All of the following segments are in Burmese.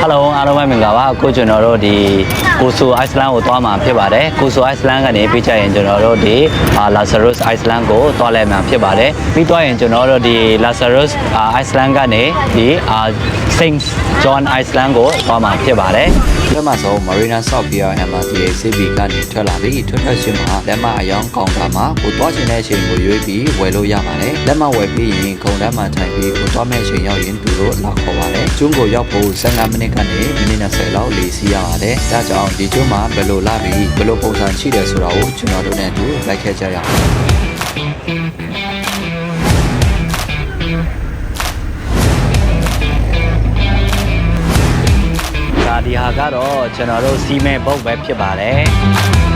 ဟယ်လိုအားလုံးပဲမင်္ဂလာပါအခုကျွန်တော်တို့ဒီကိုဆူအိုက်စလန်ကိုသွားမှာဖြစ်ပါတယ်ကိုဆူအိုက်စလန်ကနေပြီးကြရင်ကျွန်တော်တို့ဒီလာဆာရုစ်အိုက်စလန်ကိုသွားလဲမှာဖြစ်ပါတယ်ပြီးသွားရင်ကျွန်တော်တို့ဒီလာဆာရုစ်အိုက်စလန်ကနေဒီစိန့်ဂျွန်အိုက်စလန်ကိုသွားမှာဖြစ်ပါတယ် လက်မဆုံး Marina South Pier MRTA CB ကနေထွက်လာပြီးထွက်ထွက်ချင်းမှာလက်မအယောင်ကောင်တာမှာကိုသွားချင်တဲ့အချိန်ကိုရွေးပြီးဝယ်လို့ရပါတယ်လက်မဝယ်ပြီးရင်ခုံတန်းမှာထိုင်ပြီးကိုသွားမဲ့အချိန်ရောက်ရင်သူတို့လာခေါ်ပါတယ်ကျွန်းကိုရောက်ဖို့15မိနစ်ကနေမိနစ်20လောက်လေစီးရပါတယ်ဒါကြောင့်ဒီကျွန်းမှာဘယ်လိုလာပြီးဘယ်လိုပုံစံရှိတယ်ဆိုတာကိုကျွန်တော်တို့နဲ့အတူလိုက်ခဲ့ကြရအောင် ဒါဒီဟာကတော့ကျွန်တော်တို့စီမဲဘုတ်ပဲဖြစ်ပါတယ်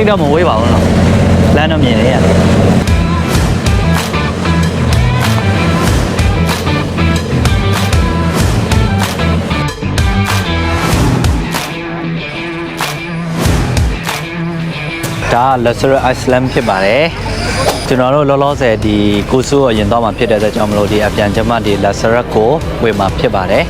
တိတ်တော့မဝေးပါဘူးနော်လမ်းတော့မြင်နေရတယ်ဒါလက်စရအိုက်စလမ်ဖြစ်ပါတယ်ကျွန်တော်တို့လောလောဆယ်ဒီကိုဆူကိုအရင်တော့မှဖြစ်တဲ့အတွက်ကြောင့်မလို့ဒီအပြန်ကျမဒီလက်စရက်ကိုဝေမှာဖြစ်ပါတယ်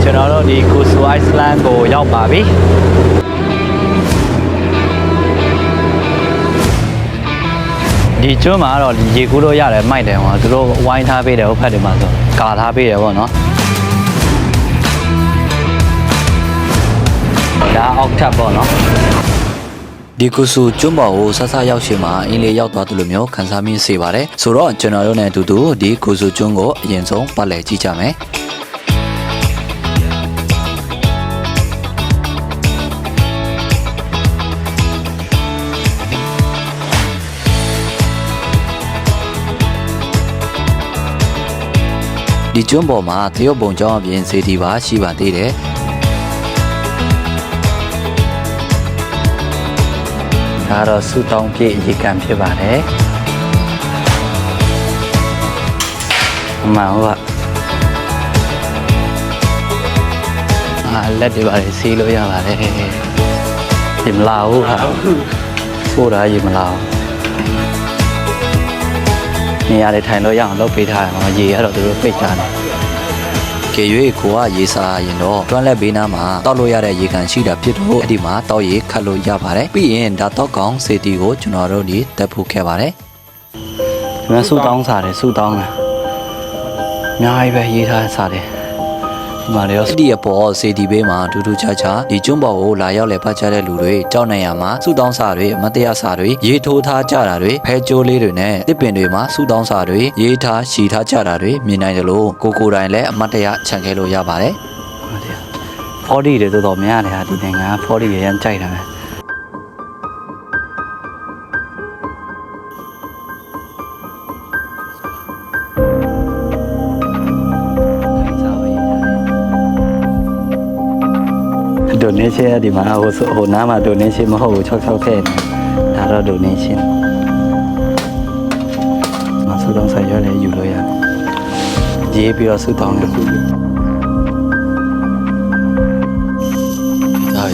ကျွန်တော်တို့ဒီကူဆူအိုက်စလန်ကိုရောက်ပါပြီဒီကျွန်းမှာတော့ဒီရေကူးလို့ရတယ်မိုက်တယ်ဟောသူတို့ဝိုင်းထားပေးတယ်ဟိုဖက်တွေမှာဆိုကာထားပေးတယ်ပေါ့နော်ဒါအောက်ထပ်ပေါ့နော်ဒီကုစုကျွန်းပေါ်ကိုဆဆရောက်ရှိမှာအင်းလေးရောက်သွားသူလိုမျိုးခန်းစားမိစေပါတယ်ဆိုတော့ကျွန်တော်တို့နဲ့အတူတူဒီကုစုကျွန်းကိုအရင်ဆုံးပတ်လည်ကြည့်ကြမယ် ဒီကျွန်းပေါ်မှာသရုပ်ပုံကြောင်းအပြင်စေတီပါရှိပါသေးတယ်ဒါကတော့ဆူတောင်းပြည့်ရေကန်ဖြစ်ပါတယ်အမှန်ဟုတ်ကအာလက်တွေပါလေဆေးလို့ရပါတယ်ဒီမလာဘူးဟာဆိုးတာရေမလာဘူး နေရာတွေထိုင်လို့ရအောင်လုပ်ပေးထားတယ်ဟောရေကတော့သူတို့ပိတ်ထားတယ်ကေရွေကိုကရေစာရင်တော့တွန်းလက်ဘေးနားမှာတောက်လို့ရတဲ့ရေကန်ရှိတာဖြစ်တော့အဲ့ဒီမှာတောက်ရေခတ်လို့ရပါတယ်ပြီးရင်ဒါတောက်ကောင်စေတီကိုကျွန်တော်တို့ဒီတက်ဖို့ခဲ့ပါတယ်ဒီမှာဆူတောင်းစားတယ်ဆူတောင်းတယ်အများကြီးပဲရေးထားစားတယ် ဒီမှာလည်းအဲ့ဒီအပေါ်စေတီဘေးမှာထူးထူးခြားခြားဒီကျွန်းပေါ်ကိုလာရောက်လေပတ်ချတဲ့လူတွေကြောက်နိုင်ရမှာစုတောင်းစာတွေမတရားစာတွေရေထိုးထားကြတာတွေဖဲကြိုးလေးတွေနဲ့တစ်ပင်တွေမှာစုတောင်းစာတွေရေးထားရှီထားကြတာတွေမြင်နိုင်တယ်လို့ကိုကိုယ်တိုင်လည်းအမတ်တရခြံခဲလို့ရပါတယ်40တွေတော်တော်များတယ်ဟာဒီနိုင်ငံက40ရရန်ကြိုက်တာပဲ ဒိုနေရှင်ဒီမှာဟိုဟိုနားမှာဒိုနေရှင်မဟုတ်ဘူး66ခဲ့ဒါတော့ဒိုနေရှင်မဆူတော့ဆက်ရလဲယူလို့ရတယ်ရေးပြီးတော့ဆူတောင်းတယ်ဒါ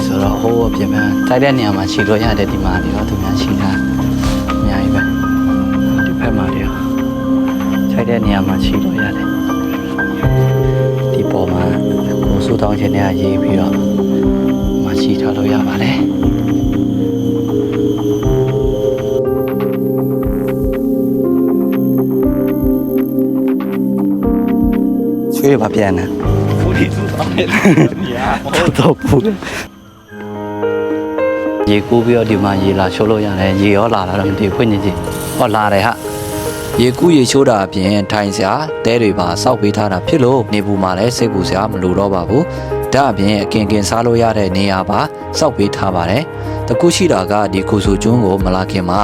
ဆိုတော့ဟိုးအပြင်မှာတိုက်တဲ့နေရာမှာခြေလို့ရတယ်ဒီမှာဒီတော့သူများရှိတာအများကြီးပဲဒီဘက်မှာဒီခြိုက်တဲ့နေရာမှာခြေလို့ရတယ်ဒီပေါ်မှာကိုစိုးတောင်းခြင်းနဲ့ရေးပြီးတော့မ ရှိထားလို့ရပါတယ်ချွေးပါပြန်နေဖူဒီသူတောင်းနေတယ်ညာတော့ဘူးရေကူးပြီးတော့ဒီမှာရေလာချိုးလို့ရတယ်ရေရောလာလာတော့မသိဘူးဖွင့်နေကြည့်ဟောလာတယ်ဟာရေကူးရေချိုးတာအပြင်ထိုင်စရာတဲတွေပါစောက်ပေးထားတာဖြစ်လို့နေပူမှာလည်းစိတ်ပူစရာမလိုတော့ပါဘူး ဒါအပြင်အကင်ကင်စားလို့ရတဲ့နေရာပါစောက်ပေးထားပါတယ်တကူရှိတာကဒီကုစုကျွန်းကိုမလာခင်မှာ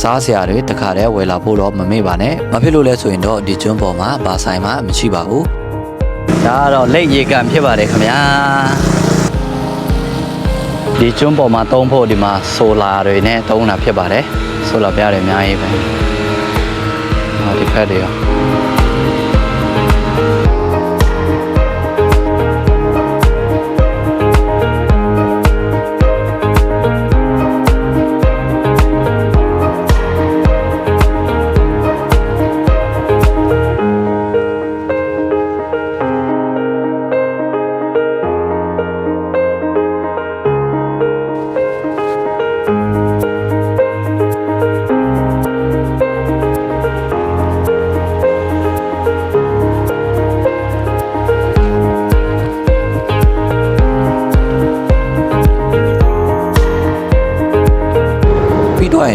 စားစရာတွေတခါတည်းဝယ်လာဖို့တော့မမေ့ပါနဲ့မဖြစ်လို့လဲဆိုရင်တော့ဒီကျွန်းပေါ်မှာဘာဆိုင်မှမရှိပါဘူးဒါကတော့လက်ရေကန်ဖြစ်ပါတယ်ခင်ဗျာဒီကျွန်းပေါ်မှာသုံးဖို့ဒီမှာဆိုလာတွေနဲ့သုံးတာဖြစ်ပါတယ်ဆိုလာပြားတွေအများကြီးပဲဟောဒီဖက်တွေရော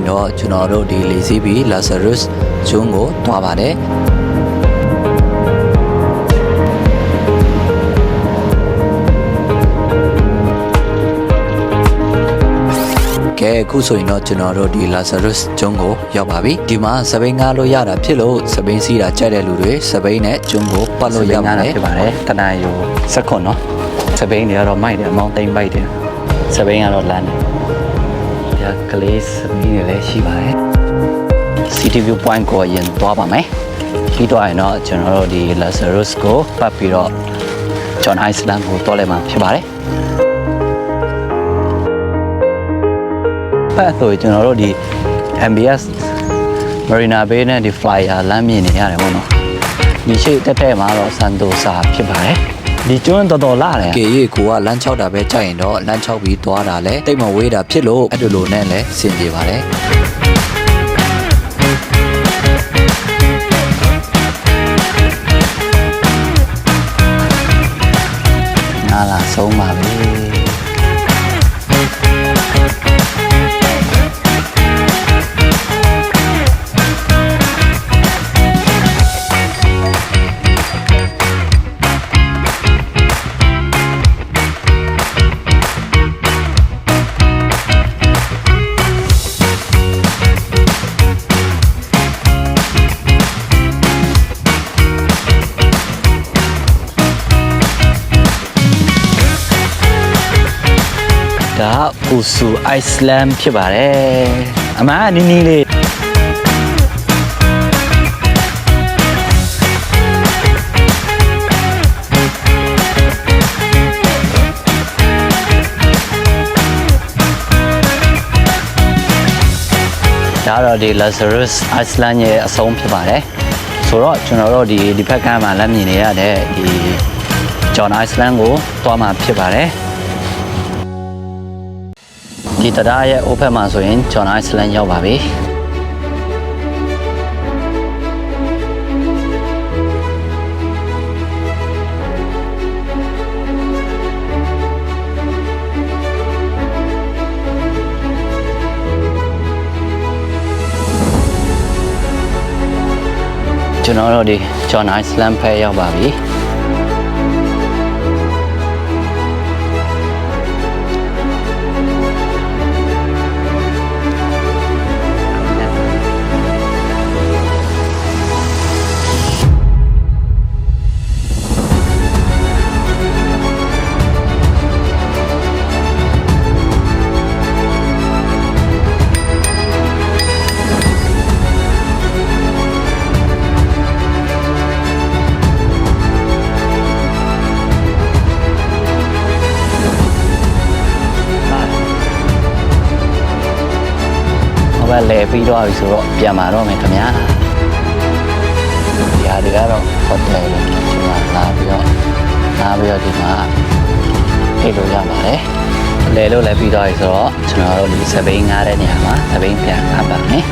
ပြီးတော့ရင်တော့ကျွန်တော်တို့ဒီလီစီဘီ Lazarus ကျွန်းကိုတွားပါတယ်ကဲအခုဆိုရင်တော့ကျွန်တော်တို့ဒီ Lazarus ကျွန်းကိုရောက်ပါပြီဒီမှာစပိန်ကားလို့ရတာဖြစ်လို့စပိန်စီးတာကြိုက်တဲ့လူတွေစပိန်နဲ့ကျွန်းကိုပတ်လို့ရပါတယ်ဖြစ်ပါတယ်တနင်္ယူစက်ခွန်နော်စပိန်တွေကတော့မိုက်တယ်အမောင်းသိမ့်ပိုက်တယ်စပိန်ကတော့လမ်းတယ် ဒါကလေးစပိန်တွေလည်းရှိပါတယ် City View Point ကိုအရင်သွားပါမယ်ပြီးတော့ရင်တော့ကျွန်တော်တို့ဒီ Lazarus ကိုပတ်ပြီးတော့ John Island ကိုသွားလဲမှာဖြစ်ပါတယ်ပတ်ဆိုရင်ကျွန်တော်တို့ဒီ MBS Marina Bay နဲ့ဒီ Flyer လမ်းမြင်နေရတယ်ပေါ့နော်ဒီရှိတက်တဲ့မှာတော့ Santosa ဖြစ်ပါတယ် ဒီကျွန်းတော်တော်လာတယ်ကေရီကိုကလမ်းချောက်တာပဲကြိုက်ရင်တော့လမ်းချောက်ပြီးသွားတာလဲတိတ်မဝေးတာဖြစ်လို့အဲ့လိုလိုနဲ့လဲစင်ပြေပါတယ် ဒါပူဆူအိုက်စလန်ဖြစ်ပါတယ်အမနီနီလေးဒါတော့ဒီ Lazarus Iceland ရဲ့အဆုံးဖြစ်ပါတယ်ဆိုတော့ကျွန်တော်တို့ဒီဒီဘက်ကမ်းမှာလက်မြင်နေရတဲ့ဒီ John Iceland ကိုသွားမှာဖြစ်ပါတယ် ဒီတရားရဲ့ open မှာဆိုရင် John Iceland ရောက်ပါပြီကျွန်တော်တို့ဒီ John Iceland ဖက်ရောက်ပါပြီဟိုဘက်လဲပြီး တော့ပြီဆိုတော့ပြန်มาတော့မယ်ခင်ဗျာဒီဟာတွေကတော့ဟိုတယ်လို့ဒီမှာလာပြီးတော့လာပြီးတော့ဒီမှာပြေလို့ရပါတယ်လဲလို့လဲပြီးတော့ပြီဆိုတော့ကျွန်တော်တို့ဒီစပိန်ငားတဲ့နေရာမှာစပိန်ပြန်အပ်ပါမယ်